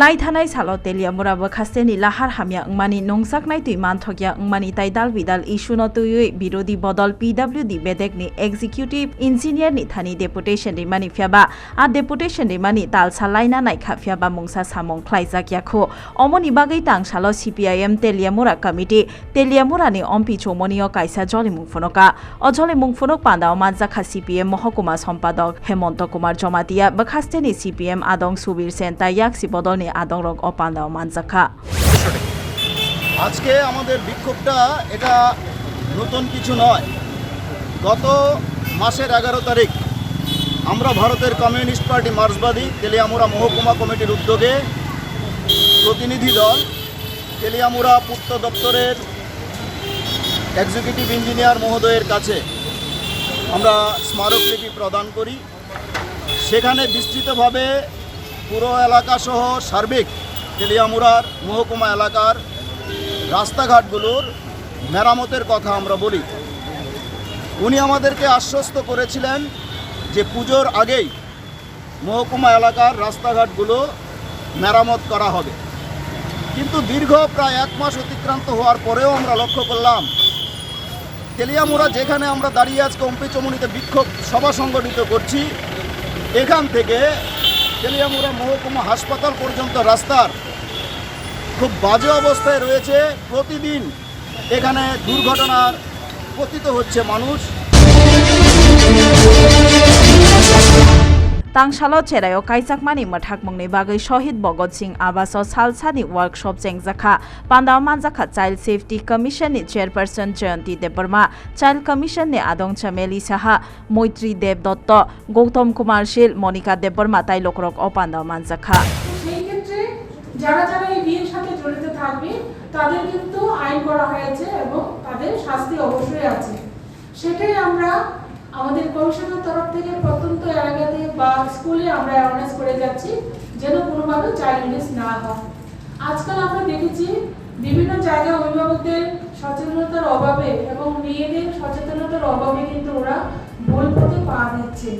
lai thanai salo telia murawa khasteni lahar hamya ngmani nongsak tui man thokya ngmani tai dal bidal issue no tui birodi bodol pwd bedek ni executive engineer ni thani deputation ri mani fyaba a deputation ri mani tal salaina nai kha fyaba mongsa samong khlai jakya kho omoni bagai tang salo cpim telia mura committee telia mura ni ompi chomoni o kaisa joli mungfonoka অজলে মুংফুনক পান্দা মানজাখা CPM মহকুমা সম্পাদক হেমন্ত কুমার জমাতিয়া বখাস্তেনি CPM আদং সুবীর সেন তাইয়াক সিবদলনি আদং রক মানজাখা। আজকে আমাদের বিক্ষোভটা এটা নতুন কিছু নয়। গত মাসের এগারো তারিখ আমরা ভারতের কমিউনিস্ট পার্টি মার্সবাদী তেলিয়ামুরা মহকুমা কমিটির উদ্যোগে প্রতিনিধি দল তেলিয়ামুরা পূর্ত দপ্তরের এক্সিকিউটিভ ইঞ্জিনিয়ার মহোদয়ের কাছে আমরা স্মারকলিপি প্রদান করি। সেখানে বিস্তৃতভাবে পুরো এলাকাসহ সার্বিক তেলিয়ামুড়ার মহকুমা এলাকার রাস্তাঘাটগুলোর মেরামতের কথা আমরা বলি। উনি আমাদেরকে আশ্বস্ত করেছিলেন যে পুজোর আগেই মহকুমা এলাকার রাস্তাঘাটগুলো মেরামত করা হবে। কিন্তু দীর্ঘ প্রায় এক মাস অতিক্রান্ত হওয়ার পরেও আমরা লক্ষ্য করলাম, তেলিয়ামুড়া যেখানে আমরা দাঁড়িয়ে আজকে অম্পি চমুনিতে বিক্ষোভ সভা সংগঠিত করছি, এখান থেকে তেলিয়ামুড়া মহকুমা হাসপাতাল পর্যন্ত রাস্তার খুব বাজে অবস্থায় রয়েছে। প্রতিদিন এখানে দুর্ঘটনার পতিত হচ্ছে মানুষ। Tangshalo cherayo kaisakmani mathakmangne bagai Shohid Bhagat Singh Abaso Salsani workshop chengjakha Pandaw manjakha Child Safety Commission ni chairperson Jayanti Debarma Child Commission ni Adong Chameli Saha Moitri Dev Dotto Gautam Kumar Shil Monica Debarma tai lokrok o pandao সেই ক্ষেত্রে যারা যারা আমাদের কমিশনের তরফ থেকে প্রত্যন্ত এলাকাতে বা স্কুলে আমরা অ্যাওয়ারনেস করে যাচ্ছি যেন কোনোভাবে চাইল্ড মিস না হয়। আজকাল আমরা দেখেছি বিভিন্ন জায়গায় অভিভাবকদের সচেতনতার অভাবে এবং মেয়েদের সচেতনতার অভাবে কিন্তু ওরা ভুল পথে পা দিচ্ছে।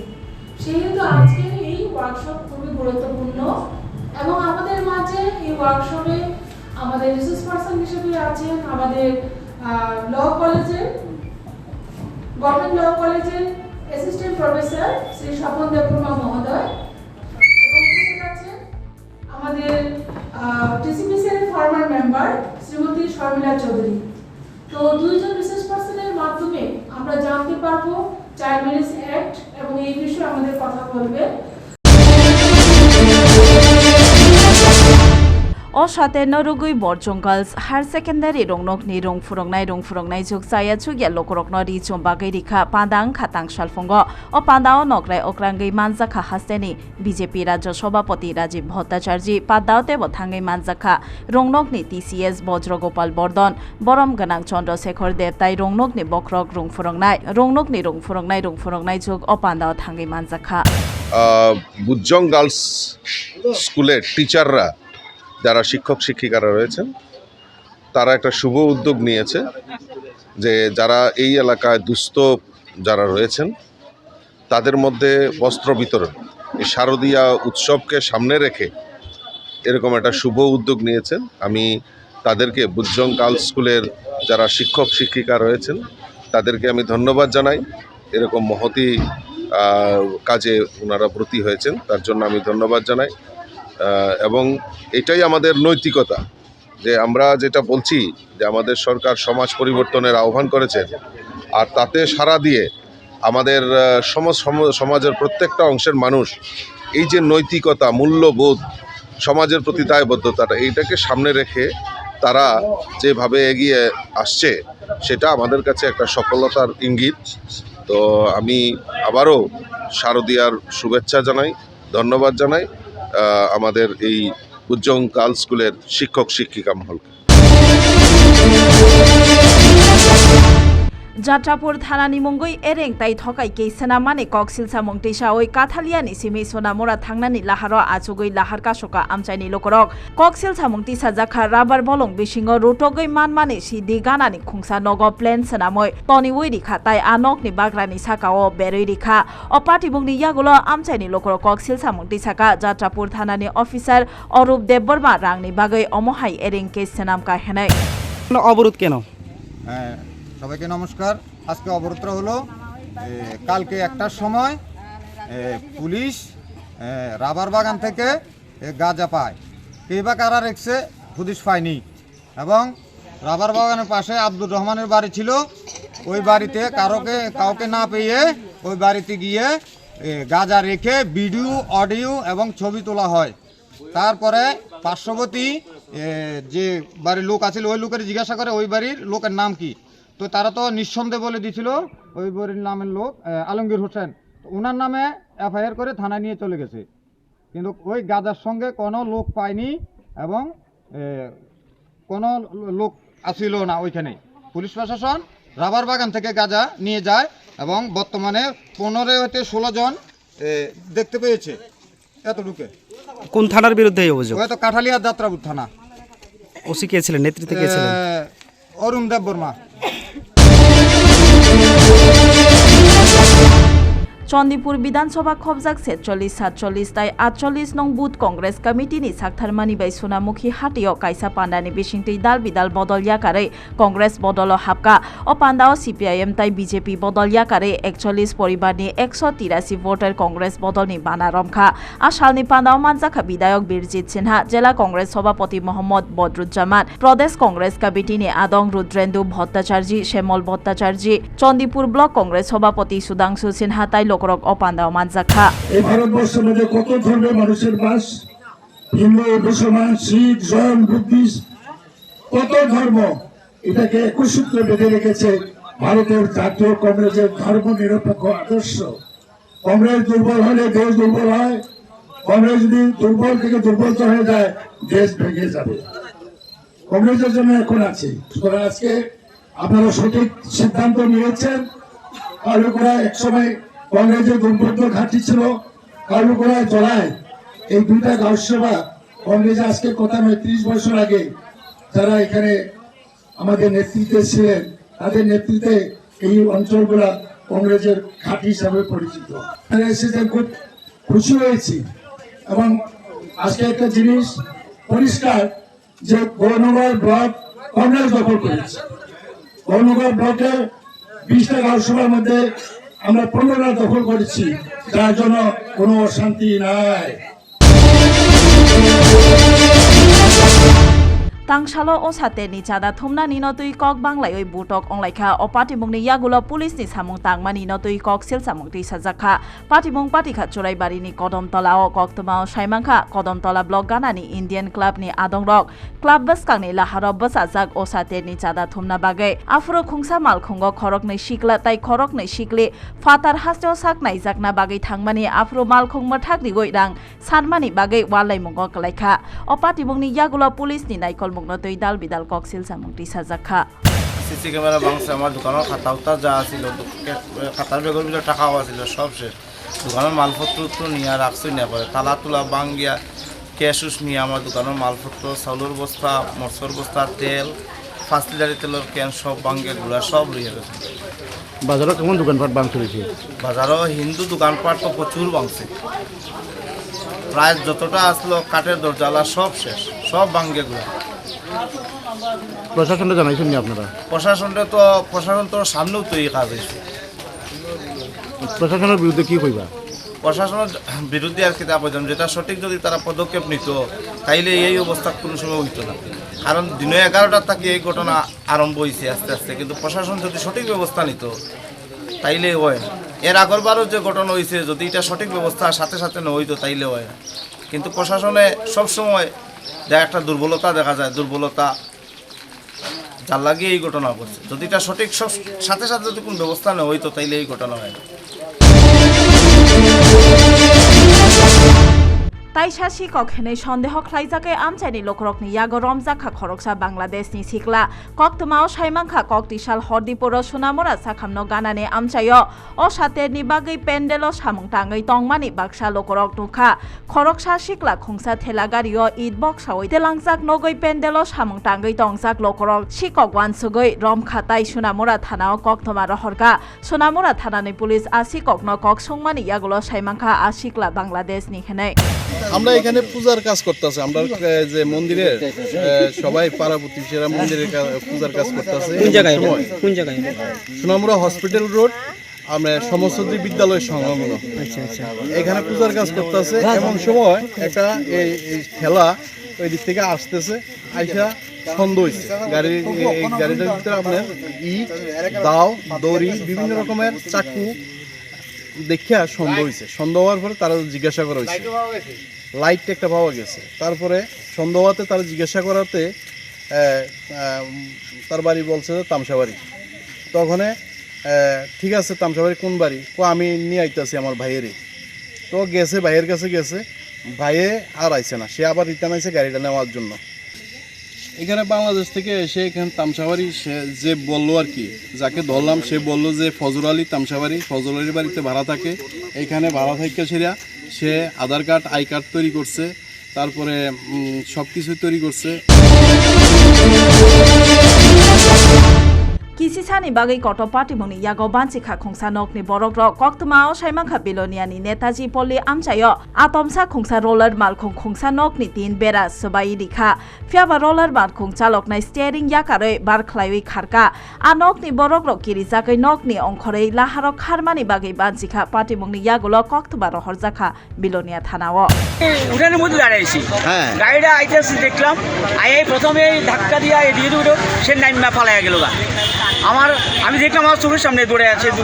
সেহেতু আজকের এই ওয়ার্কশপ খুবই গুরুত্বপূর্ণ এবং আমাদের মাঝে এই ওয়ার্কশপে আমাদের রিসোর্স পার্সন হিসেবে আছেন আমাদের ল কলেজের গভর্নমেন্ট ল কলেজের অ্যাসিস্ট্যান্ট প্রফেসর শ্রী স্বপন দেববর্মা মহোদয় এবং উপস্থিত আছেন আমাদের টিসিপিসির ফর্মার মেম্বার শ্রীমতী শর্মিলা চৌধুরী। তো দুইজন রিসার্চ পার্সনের মাধ্যমে আমরা জানতে পারব চাইল্ড অ্যাক্ট এবং এই বিষয়ে আমাদের কথা বলবে। Girls higher secondary rongnok ni rong furongnai rong furongnai juk saya chugya lokorok no ri chom bagai rikha pandang khatang salfongo o pandao nokrai okrangai manjakha hasteni BJP রাজ্য সভাপতি রাজীব ভট্টাচার্য পাদ্দাওতে বথাঙ্গই মানজাখা রংনকনি টিসিএস বজ্রগোপাল বর্ধন বরম গনাং চন্দ্রশেখর দেবতাই রংনকনি বক্রক রংফুরংনাই রংনকনি রংফুরংনাই রংফুরংনাই যুগ অপান্দাও থাঙ্গই মানজাখা বুজ্জং গার্লস স্কুলের টিচাররা যারা শিক্ষক শিক্ষিকারা রয়েছেন, তারা একটা শুভ উদ্যোগ নিয়েছে যে যারা এই এলাকায় দুস্থ যারা রয়েছেন, তাদের মধ্যে বস্ত্র বিতরণ, এই শারদীয়া উৎসবকে সামনে রেখে এরকম একটা শুভ উদ্যোগ নিয়েছেন আমি তাদেরকে বুজ্জং গার্লস স্কুলের যারা শিক্ষক শিক্ষিকা রয়েছেন, তাদেরকে আমি ধন্যবাদ জানাই। এরকম মহতি কাজে ওনারা ব্রতী হয়েছেন, তার জন্য আমি ধন্যবাদ জানাই। এবং এটাই আমাদের নৈতিকতা, যে আমরা যেটা বলছি যে আমাদের সরকার সমাজ পরিবর্তনের আহ্বান করেছেন আর তাতে সাড়া দিয়ে আমাদের সমাজ, সম- সমাজের প্রত্যেকটা অংশের মানুষ এই যে নৈতিকতা, মূল্যবোধ, সমাজের প্রতি দায়বদ্ধতাটা, এইটাকে সামনে রেখে তারা যেভাবে এগিয়ে আসছে, সেটা আমাদের কাছে একটা সফলতার ইঙ্গিত। তো আমি আবারও শারদীয়ার শুভেচ্ছা জানাই, ধন্যবাদ জানাই। আমাদের এই উজ্জং কাল স্কুলের শিক্ষক শিক্ষিকা মহলকে। যাত্রাপুর থানা নিমঙ্গই এরেং তাই থকাই কে সেনা মানে কক শিলসা মংটেসা ওই কাথালিয়ানি সিমি সোনা মোরা থাংনানি লাহার আচুগই লাহার কাশকা আমচাইনি লোকরক। কক শিলসা মংটিসা জাখা রাবার বলং বিশিং রোটগই মান মানে সি দি গানানি খুংসা নগ প্লেন সেনাময়। টনি ওই রিখা তাই আনক নি আনকনি সাকা ও বেরই রিখা। অপাটিবং বুংনি ইয়াগুলো আমচাইনি লোকর কক সিলসা মংটিসাকা যাত্রাপুর থানানি অফিসার অরূপ দেববর্মা রাংনি বাগৈ অমহাই এরেং কে সেনামকা হেনাই। অবরোধ কেন? হ্যাঁ, সবাইকে নমস্কার। আজকে অবরোধটা হলো কালকে একটার সময় পুলিশ রাবার বাগান থেকে গাঁজা পায়। কে বা কারা রেখছে পুলিশ পায়নি এবং রাবার বাগানের পাশে আব্দুর রহমানের বাড়ি ছিল, ওই বাড়িতে কারোকে, কাউকে না পেয়ে ওই বাড়িতে গিয়ে গাঁজা রেখে ভিডিও, অডিও এবং ছবি তোলা হয়। তারপরে পার্শ্ববর্তী যে বাড়ির লোক আছিল ওই লোকের জিজ্ঞাসা করে, ওই বাড়ির লোকের নাম কি? তো তারা তো নিঃসন্দেহে বলে দিছিল ওই বাড়ির নামের লোক আলমগীর হোসেন। তো ওনার নামে এফআইআর করে থানায় নিয়ে চলে গেছে। কিন্তু ওই গাজার সঙ্গে কোনো লোক পায়নি এবং কোনো লোক আসিল না ওইখানে। পুলিশ প্রশাসন রাবার বাগান থেকে গাঁজা নিয়ে যায় এবং বর্তমানে পনেরো হতে ষোলো জন দেখতে পেয়েছে এতটুকু। কোন থানার বিরুদ্ধে এই অভিযোগ? হয়তো কাঠালিয়া যাত্রাপুর থানা। ওসি কে ছিলেন? নেতৃত্বে কে ছিলেন? অরুণ দেব বর্মা। चन्दीपुर विधानसभा खबजाक सेतचल्लिस सातचल्लिस ताइ आतचल्लिस नं बुथ कंग्रेस कमिटिनि साक्थारमानि बाइ सोनामुखी हाटियाव काइसा पान्डानि बिसिंटै दाल बिदाल बदल याकारै कंग्रेस बदल हाबका अ पान्डाव सिपिआइएम ताइ बिजेपि बदल याकारै एकचल्लिस परिबारनि एकस तिरासी भोटार कंग्रेस बदलनि बाना रमखा आसालनि पान्डाव मानजाखा विधायक बिरजित सिन्हा जिल्ला कंग्रेस सभापति मोहम्मद बदरुज्जामान प्रदेश कंग्रेस कमिटिनि आदं रुद्रेन्दु भट्टाचार्जी श्यामल भट्टाचार्जी चन्दीपुर ब्लक कंग्रेस सभापति सुधांशु सिन्हा ताइ কোরক অপান্দা ও এই ভারতবর্ষের মধ্যে কত ধর্মের মানুষের বাস? হিন্দু, মুসলমান, শিখ, জৈন, বুদ্ধিস্ট, কত ধর্ম? এটাকে একুশ সূত্র বেঁধে রেখেছে ভারতের জাতীয় কংগ্রেসের ধর্ম নিরপেক্ষ আদর্শ। কংগ্রেস দুর্বল হলে দেশ দুর্বল হয়। কংগ্রেস যদি দুর্বল থেকে দুর্বলতর হয়ে যায়, দেশ ভেঙে যাবে। কংগ্রেসের জন্য এখন আছে। আজকে আপনারা সঠিক সিদ্ধান্ত নিয়েছেন। আর এক একসময় কংগ্রেসের দুর্বোধ্য ঘাঁটি ছিল, কালুকোড়ায় জড়ায় এই দুইটা গাউসভা কংগ্রেস আজকে কথা নয়, ত্রিশ বছর আগে যারা এখানে আমাদের নেতৃত্বে ছিলেন, তাদের নেতৃত্বে এই অঞ্চলগুলা কংগ্রেসের ঘাঁটি হিসাবে পরিচিত। এসেছেন খুব খুশি হয়েছি এবং আজকে একটা জিনিস পরিষ্কার যে গৌরনগর ব্লক কংগ্রেস দখল করেছে। গৌরনগর ব্লকের বিশটা গাঁওসভার মধ্যে আমরা পুনরায় দখল করেছি। যার জন্য কোনো অশান্তি নাই। tangsalo osate ni chada thumna ni notui kok banglai oi butok onglaiha opati mungni yagulo police ni samung tangmani notui kok sil samung ti sajakha pati mung pati kha chorai bari ni kodom tala o kok tuma saimangkha kodom tala block gana ni indian club ni adong rok club bus kang ni laharo bus ajak osate ni chada thumna bagai afro khungsa mal khungo khorok ni shikla tai khorok ni shikli fatar hasjo sak naijakna bagai thangmani afro mal khungma thakni goidang sanmani bagai walai mungo kalaikha opati mungni yagulo police ni naikol সামগ্ন দৈদাল বিদাল ককসিল সামগ্রী সাজাখা। CC camera ভাঙছে আমার দোকানের খাতা উতা যা আছিল খাতার বেগের ভিতরে টাকাও আছিল সব শেষ। দোকানের মালপত্র তো নিয়ে রাখছই না পরে তালা তুলা ভাঙ্গিয়া ক্যাশুস নিয়ে আমার দোকানের মালপত্র চাউলের বস্তা মরচর বস্তা তেল পাঁচ লিটারের তেলের ক্যান সব ভাঙ্গে গুড়া সব লইয়া গেছে বাজারও কেমন দোকানপাট ভাঙ চলেছে? বাজারও হিন্দু দোকানপাট তো প্রচুর ভাঙছে প্রায় যতটা আসলো কাঠের দরজালা সব শেষ সব ভাঙ্গে গুড়া প্রশাসনটা জানাইছেন নি আপনারা? প্রশাসনটা তো প্রশাসন তো সামনেও তো এই কাজ হয়েছে। প্রশাসনের বিরুদ্ধে কি কইবা? প্রশাসনের বিরুদ্ধে আর কিতাব হইতাম যেটা সঠিক যদি তারা পদক্ষেপ নিত তাইলে এই অবস্থা কোনো সময় হইতো না। কারণ দিনে এগারোটার থেকে এই ঘটনা আরম্ভ হয়েছে আস্তে আস্তে কিন্তু প্রশাসন যদি সঠিক ব্যবস্থা নিত তাইলে হয়। এর আগরবারও যে ঘটনা হয়েছে যদি এটা সঠিক ব্যবস্থা সাথে সাথে না হইতো তাইলে হয় কিন্তু প্রশাসনে সবসময় যা একটা দুর্বলতা দেখা যায়, দুর্বলতা যার লাগিয়ে এই ঘটনা ঘটছে। যদি এটা সঠিক সাথে সাথে যদি কোনো ব্যবস্থা নেওয়া হইতো, তাইলে এই ঘটনা হয় না তাইসা শিকক হেনে সন্দেহ খ্লাইজাকে আমচাইনি লকরকনি ইয়াগো রমজাখা খরকসা বাংলাদেশনি সিকলা কক্তমাও সাইমাংখা ককটিসাল হরদিপুর সোনামুরা সাখামনো গানানে আমচাইয় ও সাতেরনি বাগৈ পেন্ডেল সামংটাঙ্গৈ তংমানি বাক্সা লকরক নুখা খরকসা সিকলা খুংসা ঠেলাগারিও ঈদ বক্সাওই। তেলাংজাক নগৈ পেন্ডেল সামংটাঙ্গৈ তংজাক লকরক শিকক ওয়ানসুগৈ রমখা তাই সোনামুরা থানাও কক্তমা রহরগা। সোনামুরা থানানি পুলিশ আশিকক ন কক সুংমানি ইয়াগুলো সাইমাংখা আশিকলা বাংলাদেশ নিখেনে আমরা এখানে পূজার কাজ করতেছি। আমরা যে মন্দিরে আহ, সবাই পাড়া প্রতিবেশীরা মন্দিরে পূজার কাজ করতেছে। কোন জায়গায় কোন জায়গায় সোনামুড়া হসপিটাল রোড আমরা সমস্তী বিদ্যালয় সংলগ্ন। আচ্ছা আচ্ছা। এখানে পূজার কাজ করতেছে। এমন সময় একটা এই ঠেলা ওই দিক থেকে আসতেছে। আইসা সন্দেহ হয়েছে গাড়ি গাড়িটার ভিতরে আপনার ইট দাও দড়ি বিভিন্ন রকমের চাকু দেখিয়া সন্দেহ হয়েছে সন্দেহ হওয়ার পরে তারা জিজ্ঞাসা করা হয়েছে লাইট একটা পাওয়া গেছে। তারপরে সন্দেহ হওয়াতে তারা জিজ্ঞাসা করাতে তার বাড়ি বলছে যে তামসাবাড়ি তখন ঠিক আছে তামসাবাড়ি কোন বাড়ি? কো আমি নিয়ে আইতেছি আমার ভাইয়েরই তো গেছে ভাইয়ের কাছে গেছে। ভাইয়ে আর আইছে না। সে আবার রিটার্ন আইছে গাড়িটা নেওয়ার জন্য। এখানে বাংলাদেশ থেকে এসে এখানে তামসাবাড়ি, সে যে বলল আর কি, যাকে ধরলাম, সে বলল যে ফজর আলী তামসাবাড়ি ফজর আলীর বাড়িতে ভাড়া থাকে। এখানে ভাড়া থাকে সেরা, সে আধার কার্ড, আই কার্ড তৈরি করছে, তারপরে সব কিছু তৈরি করছে। কিসিসানি বাগै কত পার্টিমনি ইয়াগো বাঞ্চিখা খুংসা নকনি বরক র কক্তমাও সাইমাংখা বিলোনিয়ানি নেতাজি পল্লি আমচাইয় আতমসা খুংসা রোলার মালখুং খুংসা নকনি তিন বেরা সবাই রিখা ফিয়াবা রোলার মালখুং চালকনাই স্টিয়ারিং ইয়াকারৈ বারখ্লাইই খারকা আ নকনি বরক র কিরিজাकै নকনি অংখरै লাহারক খারমানি বাগै বাঞ্চিখা পার্টিমনি ইয়াগুলো কক্তবা রহরজাখা বিলোনিয়া থানাও উঠানের মধ্যে দাঁড়াইছি গাড়িটা আইতেছি দেখলাম আই প্রথমে ধাক্কা দিয়া এদিকে দুটো সে নাইমা পালাইয়া গেল গা আমার আমি দেখলাম আমার চোখের সামনে দৌড়ে আছে দু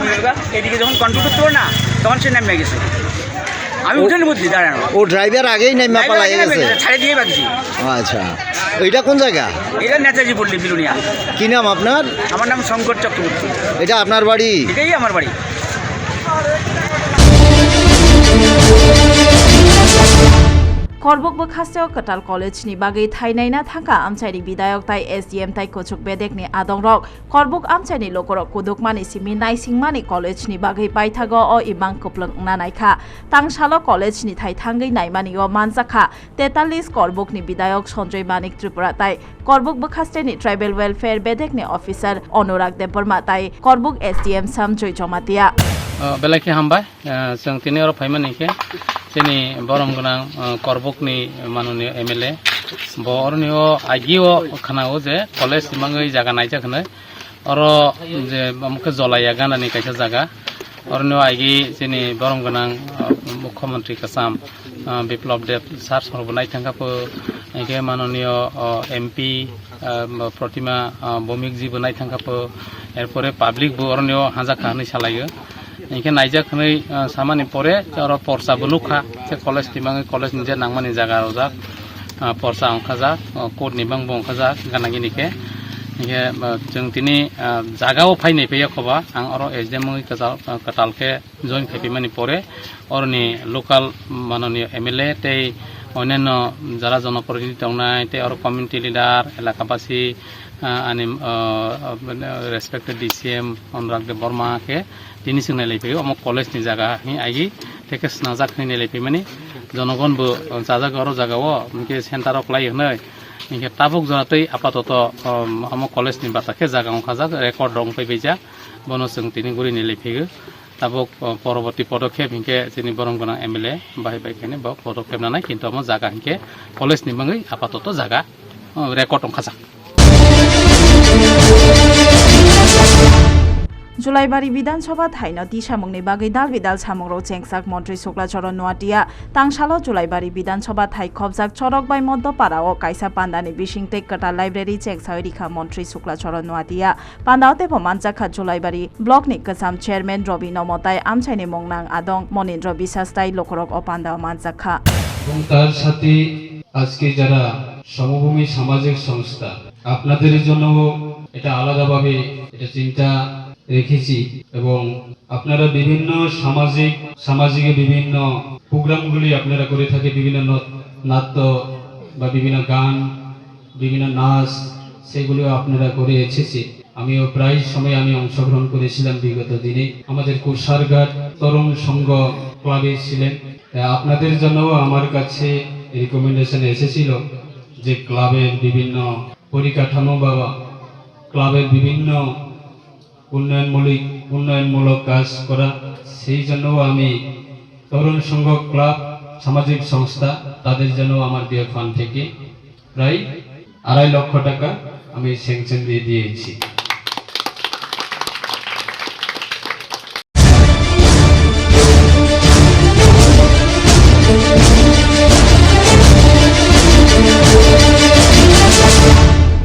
এদিকে যখন কন্ট্রোল করতে পারে না তখন সে নেমে গেছে। আমি উঠে মধ্যে দাঁড়ানো। ও ড্রাইভার আগেই নেমে পালাই গেছে? গেছে, ছাড়ে দিয়ে বাগছি আচ্ছা। এটা কোন জায়গা? এটা নেতাজি পল্লী বিলুনিয়া। কি নাম আপনার? আমার নাম শঙ্কর চক্রবর্তী। এটা আপনার বাড়ি? এটাই আমার বাড়ি। करबोकबो खासेव कटाल कलेजनि बागै थाइनायना थांखा आमचाइनि विधायक ताइ एसडिएम ताइ कोचुक बेदेकनि आदं रक करबोक आमचाइनि लोकरक कुदुकमानि सिमि नाइसिंमानि कलेजनि बागै बायथाग अ इबां कोप्लंग ना नायखा तांसाल कलेजनि थाइथाङै नायमानि अ मानजाखा तेतालिस करबोकनि विधायक सन्जय मानिक त्रिपुरा ताइ करबोक बखास्टेनि ट्राइबेल वेलफेयर बेदेकनि अफिसार अनुराग देबबर्मा ताइ करबोक एसडिएम सामजय जमातिया बेलाखि हामबाय जों दिनै आरो फैमानिखे চিনি বরম গোনাং করবকনি মাননীয় এম এল এ বরনিও আগিও খানাও যে কলেজ সিমাঙই জায়গা নাই যাখানে অর যে আমাকে জলাইয়া গানানি কাছে জায়গা অরনিও আগি চিনি বরম গোনাং মুখ্যমন্ত্রী কাসাম বিপ্লব দেব সার সর্বনাই থাকাপো একে মাননীয় এমপি প্রতিমা বমিক জিবো নাই থাকাপো এরপরে পাবলিক বরনিও হাজাখা হানি সালাইও। এখানে নাইজাখানি সামানি পরে আর পরসা বলু খা সে কলেজ নিবাঙ্গি কলেজ নিজে নাংমানি জায়গা রোজা পরসা অংখা যা কোট নিবাং বংখা যা গানাগিনিকে ইয়ে যোন তিনি জায়গাও ফাইনি ফেয়ে খবা, আং আর এস ডি এম কাতালকে জয়েন খেপিমানি পরে অরনি লোকাল মাননীয় এম এল এ তেই অন্যান্য যারা জনপ্রতিনিধি নাই আর কমিউনিটি লিডার এলাকাবাসী আনি respected D C M Anurag Deb বর্মাকে তিনি সিং নেলাইফে অমুক কলেজ নি জায়গা হি আইগি তেকে স্নাজাক হি নেলাইফে মানে জনগণবো জাজাগ আরও জায়গাও ইনকে সেন্টারক লাই হই ইনকে টাবুক জনাতেই আপাতত অমুক কলেজ নি বাতাকে জায়গা খাজাক রেকর্ড রং পাইবে যা বনসং তিনি গুড়ি নেলাইফেগো তাক পৰৱৰ্তী পদক্ষেপ হিংকে যিনি বৰংগনা এম এল এ বাহি বাহিখিনি বক পদক্ষেপ নানাই কিন্তু আমাৰ জাগা হিংকে কলেজ নিমাঙি আপাতত জাগা ৰেকৰ্ড অংশা যাক জুলাইবাড়ি বিধানসভা থাইন তি সামংনি বাগৈ দাল বিদাল সামংরো চেংসাক মন্ত্রী শুক্লাচরণ নোয়াটিয়া তাংসাল জুলাইবাড়ি বিধানসভা থাই খবজাক চরক বাই মধ্যপাড়া ও কাইসা পান্দানি বিশিংতে কটা লাইব্রেরি চেংসাই রিখা মন্ত্রী শুক্লাচরণ নোয়াটিয়া। পান্দাও তেপো মানজাখা জুলাইবাড়ি ব্লকনি কসাম চেয়ারম্যান রবি নমতাই আমচাইনি মংনাং আদং, মনীন্দ্র বিশ্বাস তাই লোকরক ও পান্দাও মানজাখা এবং তার সাথে আজকে যারা সমভূমি সামাজিক সংস্থা, আপনাদের জন্য এটা আলাদাভাবে এটা চিন্তা রেখেছি এবং আপনারা বিভিন্ন সামাজিক সামাজিক বিভিন্ন প্রোগ্রামগুলি আপনারা করে থাকে, বিভিন্ন নাট্য বা বিভিন্ন গান, বিভিন্ন নাচ, সেগুলো আপনারা করে এসেছে। আমিও প্রায় সময় আমি অংশগ্রহণ করেছিলাম বিগত দিনে। আমাদের কুষারঘাট তরুণ সংঘ ক্লাবে ছিলেন। আপনাদের জন্যও আমার কাছে রিকমেন্ডেশন এসেছিল যে ক্লাবের বিভিন্ন পরিকাঠামো বা ক্লাবের বিভিন্ন উন্নয়নমূলক উন্নয়নমূলক কাজ করা। সেই জন্য আমি তরুণ সংঘ ক্লাব, সামাজিক সংস্থা, তাদের জন্য আমার দিয়ে ফান্ড থেকে প্রায় আড়াই লক্ষ টাকা আমি স্যাংশন দিয়ে দিয়েছি।